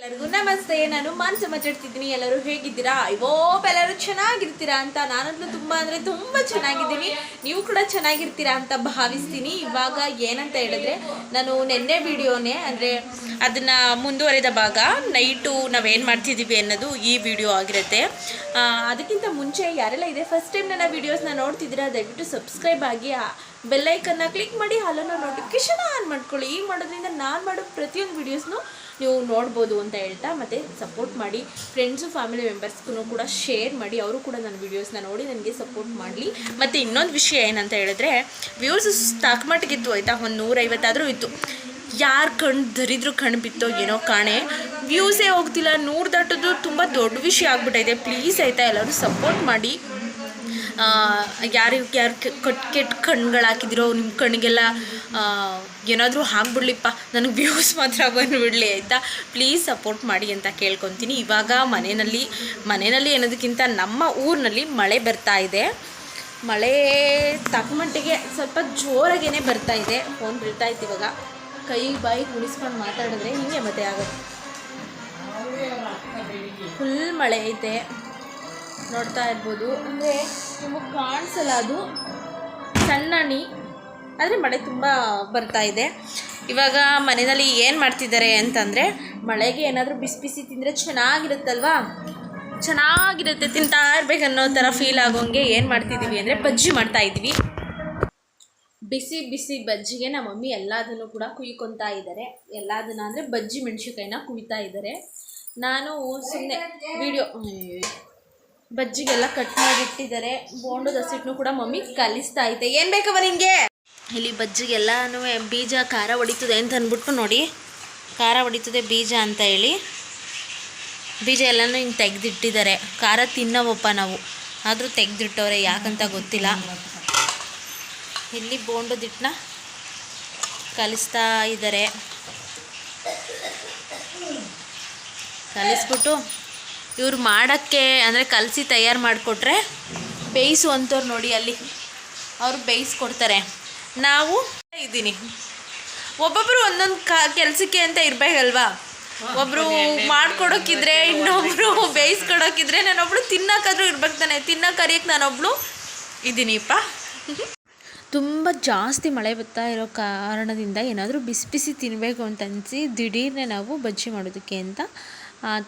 ಎಲ್ಲರಿಗೂ ನಮಸ್ತೆ. ನಾನು ಮಾನ್ಸ ಮಾತಾಡ್ತಿದ್ದೀನಿ. ಎಲ್ಲರೂ ಹೇಗಿದ್ದೀರಾ? ಐವೋಪ್ ಎಲ್ಲರೂ ಚೆನ್ನಾಗಿರ್ತೀರಾ ಅಂತ ನಾನಂತೂ ತುಂಬ ಅಂದರೆ ತುಂಬ ಚೆನ್ನಾಗಿದ್ದೀನಿ. ನೀವು ಕೂಡ ಚೆನ್ನಾಗಿರ್ತೀರಾ ಅಂತ ಭಾವಿಸ್ತೀನಿ. ಇವಾಗ ಏನಂತ ಹೇಳಿದ್ರೆ, ನಾನು ನಿನ್ನೆ ವಿಡಿಯೋನೇ ಅಂದರೆ ಅದನ್ನು ಮುಂದುವರೆದ ಭಾಗ, ನೈಟು ನಾವೇನು ಮಾಡ್ತಿದ್ದೀವಿ ಅನ್ನೋದು ಈ ವಿಡಿಯೋ ಆಗಿರುತ್ತೆ. ಅದಕ್ಕಿಂತ ಮುಂಚೆ ಯಾರೆಲ್ಲ ಇದೆ ಫಸ್ಟ್ ಟೈಮ್ ನನ್ನ ವೀಡಿಯೋಸ್ನ ನೋಡ್ತಿದ್ದೀರಾ, ದಯವಿಟ್ಟು ಸಬ್ಸ್ಕ್ರೈಬ್ ಆಗಿ ಬೆಲ್ಲೈಕನ್ನ ಕ್ಲಿಕ್ ಮಾಡಿ ಅಲ್ಲನ್ನು ನೋಟಿಫಿಕೇಶನ್ ಆನ್ ಮಾಡ್ಕೊಳ್ಳಿ. ಈ ಮಾಡೋದ್ರಿಂದ ನಾನು ಮಾಡೋ ಪ್ರತಿಯೊಂದು ವೀಡಿಯೋಸ್ನು ನೀವು ನೋಡ್ಬೋದು ಅಂತ ಹೇಳ್ತಾ ಮತ್ತು ಸಪೋರ್ಟ್ ಮಾಡಿ. ಫ್ರೆಂಡ್ಸು ಫ್ಯಾಮಿಲಿ ಮೆಂಬರ್ಸ್ಗೂ ಕೂಡ ಶೇರ್ ಮಾಡಿ. ಅವರು ಕೂಡ ನನ್ನ ವೀಡಿಯೋಸ್ನ ನೋಡಿ ನನಗೆ ಸಪೋರ್ಟ್ ಮಾಡಲಿ. ಮತ್ತು ಇನ್ನೊಂದು ವಿಷಯ ಏನಂತ ಹೇಳಿದ್ರೆ ವ್ಯೂಸ್ ತಾಕ್ಮಟ್ಟಿಗಿತ್ತು ಆಯಿತಾ? ಒಂದು ನೂರೈವತ್ತಾದರೂ ಇತ್ತು. ಯಾರು ಕಣ್ಣು ದರಿದ್ರು ಕಣ್ಣು ಬಿತ್ತೋ ಏನೋ ಕಾಣೆ. ವ್ಯೂಸೇ ಹೋಗ್ತಿಲ್ಲ. ನೂರು ದಾಟೋದು ತುಂಬ ದೊಡ್ಡ ವಿಷಯ ಆಗ್ಬಿಟ್ಟೈತೆ ಪ್ಲೀಸ್ ಆಯಿತಾ ಎಲ್ಲರೂ ಸಪೋರ್ಟ್ ಮಾಡಿ. ಯಾರು ಯಾರು ಕಟ್ ಕೆಟ್ಟ ಕಣ್ಗಳು ಹಾಕಿದಿರೋ ನಿಮ್ಮ ಕಣ್ಣಿಗೆಲ್ಲ ಏನಾದರೂ ಹಾಕ್ಬಿಡ್ಲಿಪ್ಪ. ನನಗೆ ವ್ಯೂಸ್ ಮಾತ್ರ ಬಂದುಬಿಡಲಿ, ಆಯಿತಾ? ಪ್ಲೀಸ್ ಸಪೋರ್ಟ್ ಮಾಡಿ ಅಂತ ಕೇಳ್ಕೊತೀನಿ. ಇವಾಗ ಮನೆಯಲ್ಲಿ ಮನೆಯಲ್ಲಿ ಅನ್ನೋದಕ್ಕಿಂತ ನಮ್ಮ ಊರಿನಲ್ಲಿ ಮಳೆ ಬರ್ತಾ ಇದೆ. ಮಳೆ ತಕ್ಕಮಟ್ಟಿಗೆ ಸ್ವಲ್ಪ ಜೋರಾಗೇ ಬರ್ತಾ ಇದೆ. ಫೋನ್ ಬೀಳ್ತಾ ಇತ್ತು ಇವಾಗ. ಕೈ, ಬಾಯಿ ಉಳಿಸ್ಕೊಂಡು ಮಾತಾಡಿದ್ರೆ ಹಿಂಗೆ ಮತ್ತೆ ಆಗುತ್ತೆ. ಫುಲ್ ಮಳೆ ಐತೆ. ನೋಡ್ತಾ ಇರ್ಬೋದು. ಅಂದರೆ ನಿಮಗೆ ಕಾಣಿಸಲ್ಲ ಅದು. ಸಣ್ಣಣಿ. ಆದರೆ ಮಳೆ ತುಂಬ ಬರ್ತಾ ಇದೆ. ಇವಾಗ ಮನೆಯಲ್ಲಿ ಏನು ಮಾಡ್ತಿದ್ದಾರೆ ಅಂತಂದರೆ ಮಳೆಗೆ ಏನಾದರೂ ಬಿಸಿ ಬಿಸಿ ತಿಂದರೆ ಚೆನ್ನಾಗಿರುತ್ತಲ್ವಾ? ಚೆನ್ನಾಗಿರುತ್ತೆ, ತಿಂತಾ ಇರ್ಬೇಕು ಅನ್ನೋ ಥರ ಫೀಲ್ ಆಗೋಂಗೆ ಏನು ಮಾಡ್ತಿದ್ದೀವಿ ಅಂದರೆ ಬಜ್ಜಿ ಮಾಡ್ತಾ ಇದ್ವಿ. ಬಿಸಿ ಬಿಸಿ ಬಜ್ಜಿಗೆ ನಮ್ಮ ಮಮ್ಮಿ ಎಲ್ಲದನ್ನು ಕೂಡ ಕುಯ್ಕೊತಾ ಇದ್ದಾರೆ. ಎಲ್ಲದನ್ನ ಅಂದರೆ ಬಜ್ಜಿ ಮೆಣಸಿನ್ಕಾಯಿನ ಕುಯ್ತಾ ಇದ್ದಾರೆ. ನಾನು ಸುಮ್ಮನೆ ವಿಡಿಯೋ ಬಜ್ಜಿಗೆಲ್ಲ ಕಟ್ ಮಾಡಿಟ್ಟಿದ್ದಾರೆ. ಬೋಂಡದ ದಸಿಟ್ನು ಕೂಡ ಮಮ್ಮಿ ಕಲಿಸ್ತಾ ಐತೆ ಏನು ಬೇಕವ ನಿಂಗೆ ಇಲ್ಲಿ ಬಜ್ಜಿಗೆಲ್ಲನೂ ಬೀಜ, ಖಾರ ಹೊಡಿತದೆ ಅಂತ ಅಂದ್ಬಿಟ್ಟು ನೋಡಿ. ಖಾರ ಹೊಡಿತದೆ ಬೀಜ ಅಂತ ಹೇಳಿ. ಬೀಜ ಎಲ್ಲನೂ ಹಿಂಗೆ ತೆಗೆದಿಟ್ಟಿದ್ದಾರೆ. ಖಾರ ತಿನ್ನವಪ್ಪ ನಾವು. ಆದರೂ ತೆಗೆದಿಟ್ಟವ್ರೆ ಯಾಕಂತ ಗೊತ್ತಿಲ್ಲ. ಇಲ್ಲಿ ಬೋಂಡದಿಟ್ಟನ್ನ ಕಲಿಸ್ತಾ ಇದ್ದಾರೆ. ಕಲಿಸ್ಬಿಟ್ಟು ಇವ್ರು ಮಾಡೋಕ್ಕೆ ಅಂದರೆ ಕಲಸಿ ತಯಾರು ಮಾಡಿಕೊಟ್ರೆ ಬೇಯಿಸು ನೋಡಿ ಅಲ್ಲಿ. ಅವರು ಬೇಯಿಸ್ಕೊಡ್ತಾರೆ. ನಾವು ಇದ್ದೀನಿ. ಒಬ್ಬೊಬ್ಬರು ಒಂದೊಂದು ಕ, ಕೆಲಸಕ್ಕೆ ಅಂತ ಇರಬೇಕಲ್ವಾ? ಒಬ್ಬರು ಮಾಡ್ಕೊಡೋಕ್ಕಿದ್ರೆ ಇನ್ನೊಬ್ಬರು ಬೇಯಿಸ್ಕೊಡೋಕ್ಕಿದ್ರೆ ನಾನೊಬ್ಳು ತಿನ್ನೋಕ್ಕಾದ್ರೂ ಇರ್ಬೇಕು ತಾನೆ. ತಿನ್ನೋ ಕರಿಯಕ್ಕೆ ನಾನೊಬ್ಳು ಇದ್ದೀನಿಪ್ಪ ತುಂಬ ಜಾಸ್ತಿ ಮಳೆ ಬರ್ತಾ ಇರೋ ಕಾರಣದಿಂದ ಏನಾದರೂ ಬಿಸಿ ಬಿಸಿ ತಿನ್ನಬೇಕು ಅಂತ ಅನಿಸಿ ದಿಢೀರ್ನೆ ನಾವು ಬಜ್ಜಿ ಮಾಡೋದಕ್ಕೆ ಅಂತ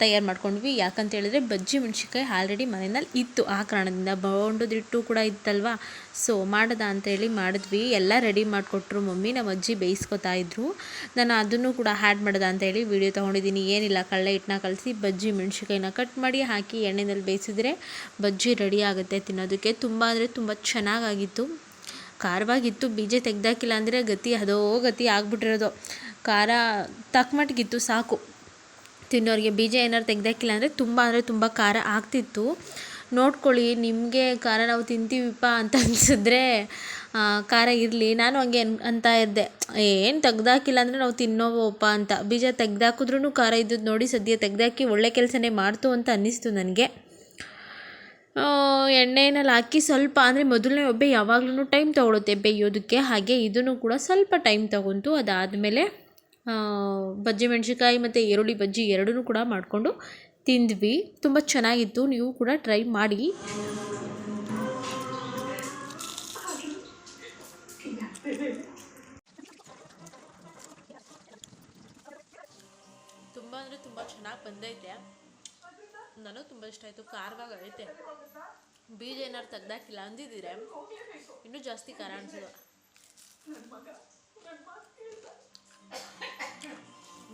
ತಯಾರು ಮಾಡ್ಕೊಂಡ್ವಿ. ಯಾಕಂತ ಹೇಳಿದ್ರೆ ಬಜ್ಜಿ ಮೆಣ್ಸಿನ್ಕಾಯಿ ಆಲ್ರೆಡಿ ಮನೆಯಲ್ಲಿ ಇತ್ತು. ಆ ಕಾರಣದಿಂದ ಬೌಂಡದಿಟ್ಟು ಕೂಡ ಇತ್ತಲ್ವ? ಸೊ ಮಾಡೋದ ಅಂತೇಳಿ ಮಾಡಿದ್ವಿ. ಎಲ್ಲ ರೆಡಿ ಮಾಡಿಕೊಟ್ರು. ಮಮ್ಮಿ ನಮ್ಮ ಅಜ್ಜಿ ಬೇಯಿಸ್ಕೊತಾ ಇದ್ರು. ನಾನು ಅದನ್ನು ಕೂಡ ಹ್ಯಾಡ್ ಮಾಡೋದ ಅಂತೇಳಿ ವಿಡಿಯೋ ತೊಗೊಂಡಿದ್ದೀನಿ. ಏನಿಲ್ಲ, ಕಳ್ಳೆ ಹಿಟ್ಟನ್ನ ಕಲಸಿ ಬಜ್ಜಿ ಮೆಣ್ಸಿನ್ಕಾಯಿನ ಕಟ್ ಮಾಡಿ ಹಾಕಿ ಎಣ್ಣೆನಲ್ಲಿ ಬೇಯಿಸಿದ್ರೆ ಬಜ್ಜಿ ರೆಡಿ ಆಗುತ್ತೆ ತಿನ್ನೋದಕ್ಕೆ. ತುಂಬ ಅಂದರೆ ತುಂಬ ಚೆನ್ನಾಗಾಗಿತ್ತು. ಖಾರವಾಗಿತ್ತು. ಬೀಜ ತೆಗ್ದಾಕಿಲ್ಲ ಅಂದರೆ ಗತಿ ಅದೋ ಗತಿ ಆಗ್ಬಿಟ್ಟಿರೋದು. ಖಾರ ತಕ್ಕಮಟ್ಟಿಗಿತ್ತು ಸಾಕು. ತಿನ್ನೋರಿಗೆ ಬೀಜ ಏನಾರು ತೆಗ್ದಾಕಿಲ್ಲ ಅಂದರೆ ತುಂಬ ಅಂದರೆ ತುಂಬ ಖಾರ ಆಗ್ತಿತ್ತು. ನೋಡ್ಕೊಳ್ಳಿ, ನಿಮಗೆ ಖಾರ ನಾವು ತಿಂತೀವಿಪ್ಪ ಅಂತ ಅನಿಸಿದ್ರೆ ಖಾರ ಇರಲಿ. ನಾನು ಹಂಗೆ ಅಂತ ಇದ್ದೆ. ಏನು ತೆಗ್ದಾಕಿಲ್ಲ ಅಂದರೆ ನಾವು ತಿನ್ನೋವಪ್ಪ ಅಂತ. ಬೀಜ ತೆಗ್ದಾಕಿದ್ರೂ ಖಾರ ಇದ್ದದ್ದು ನೋಡಿ ಸದ್ಯ ತೆಗ್ದಾಕಿ ಒಳ್ಳೆ ಕೆಲಸನೇ ಮಾಡ್ತು ಅಂತ ಅನ್ನಿಸ್ತು ನನಗೆ. ಎಣ್ಣೆನಲ್ಲಿ ಹಾಕಿ ಸ್ವಲ್ಪ, ಅಂದರೆ ಮೊದಲನೇ ಒಬ್ಬೆ ಯಾವಾಗಲೂ ಟೈಮ್ ತೊಗೊಳುತ್ತೆ ಬೇಯೋದಕ್ಕೆ. ಹಾಗೆ ಇದನ್ನು ಕೂಡ ಸ್ವಲ್ಪ ಟೈಮ್ ತೊಗೊಂತು ಅದಾದಮೇಲೆ ಬಜ್ಜಿ ಮೆಣಸಿನ್ಕಾಯಿ ಮತ್ತು ಈರುಳ್ಳಿ ಬಜ್ಜಿ ಎರಡೂ ಕೂಡ ಮಾಡಿಕೊಂಡು ತಿಂದ್ವಿ. ತುಂಬ ಚೆನ್ನಾಗಿತ್ತು. ನೀವು ಕೂಡ ಟ್ರೈ ಮಾಡಿ. ತುಂಬ ಅಂದರೆ ತುಂಬ ಚೆನ್ನಾಗಿ ಬಂದೈತೆ. ನನಗೆ ತುಂಬ ಇಷ್ಟ ಆಯಿತು. ಖಾರವಾಗಿ ಐತೆ ಬೀಜ ಏನಾರು ತೆಗ್ದಾಕಿಲ್ಲ ಅಂದಿದ್ದೀರೆ? ಇನ್ನೂ ಜಾಸ್ತಿ ಖಾರ ಅನ್ಸೋದು.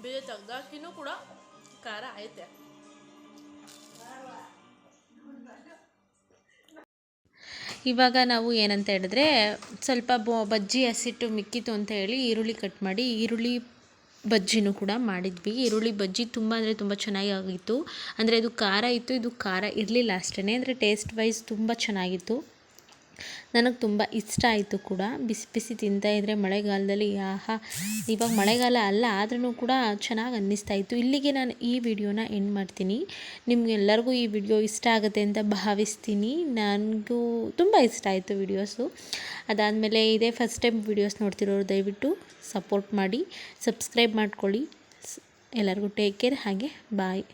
ಬೀಜ ತೆಗ್ದಾಕಿನೂ ಕೂಡ ಖಾರ ಐತೆ. ಇವಾಗ ನಾವು ಏನಂತ ಹೇಳಿದ್ರೆ ಸ್ವಲ್ಪ ಬೊ ಬಜ್ಜಿ ಹಸಿಟ್ಟು ಮಿಕ್ಕಿತು ಅಂತ ಹೇಳಿ ಈರುಳ್ಳಿ ಕಟ್ ಮಾಡಿ ಈರುಳ್ಳಿ ಬಜ್ಜಿನೂ ಕೂಡ ಮಾಡಿದ್ವಿ. ಈರುಳ್ಳಿ ಬಜ್ಜಿ ತುಂಬ ಅಂದರೆ ತುಂಬ ಚೆನ್ನಾಗಿ ಆಗಿತ್ತು ಅಂದರೆ ಇದು ಖಾರ ಇತ್ತು, ಇದು ಖಾರ ಇರಲಿಲ್ಲ ಅಷ್ಟೇ ಅಂದರೆ ಟೇಸ್ಟ್ ವೈಸ್ ತುಂಬ ಚೆನ್ನಾಗಿತ್ತು. ನನಗೆ ತುಂಬ ಇಷ್ಟ ಆಯಿತು ಕೂಡ. ಬಿಸಿ ಬಿಸಿ ತಿಂತಾಯಿದ್ರೆ ಮಳೆಗಾಲದಲ್ಲಿ ಆಹಾ, ಇವಾಗ ಮಳೆಗಾಲ ಅಲ್ಲ ಆದ್ರೂ ಕೂಡ ಚೆನ್ನಾಗಿ ಅನ್ನಿಸ್ತಾ ಇತ್ತು. ಇಲ್ಲಿಗೆ ನಾನು ಈ ವಿಡಿಯೋನ ಎಂಡ್ ಮಾಡ್ತೀನಿ. ನಿಮಗೆಲ್ಲರಿಗೂ ಈ ವಿಡಿಯೋ ಇಷ್ಟ ಆಗುತ್ತೆ ಅಂತ ಭಾವಿಸ್ತೀನಿ. ನನಗೂ ತುಂಬ ಇಷ್ಟ ಆಯಿತು ವಿಡಿಯೋಸು. ಅದಾದಮೇಲೆ ಇದೇ ಫಸ್ಟ್ ಟೈಮ್ ವಿಡಿಯೋಸ್ ನೋಡ್ತಿರೋರು ದಯವಿಟ್ಟು ಸಪೋರ್ಟ್ ಮಾಡಿ ಸಬ್ಸ್ಕ್ರೈಬ್ ಮಾಡ್ಕೊಳ್ಳಿ. ಎಲ್ಲರಿಗೂ ಟೇಕ್ ಕೇರ್ ಹಾಗೆ ಬಾಯ್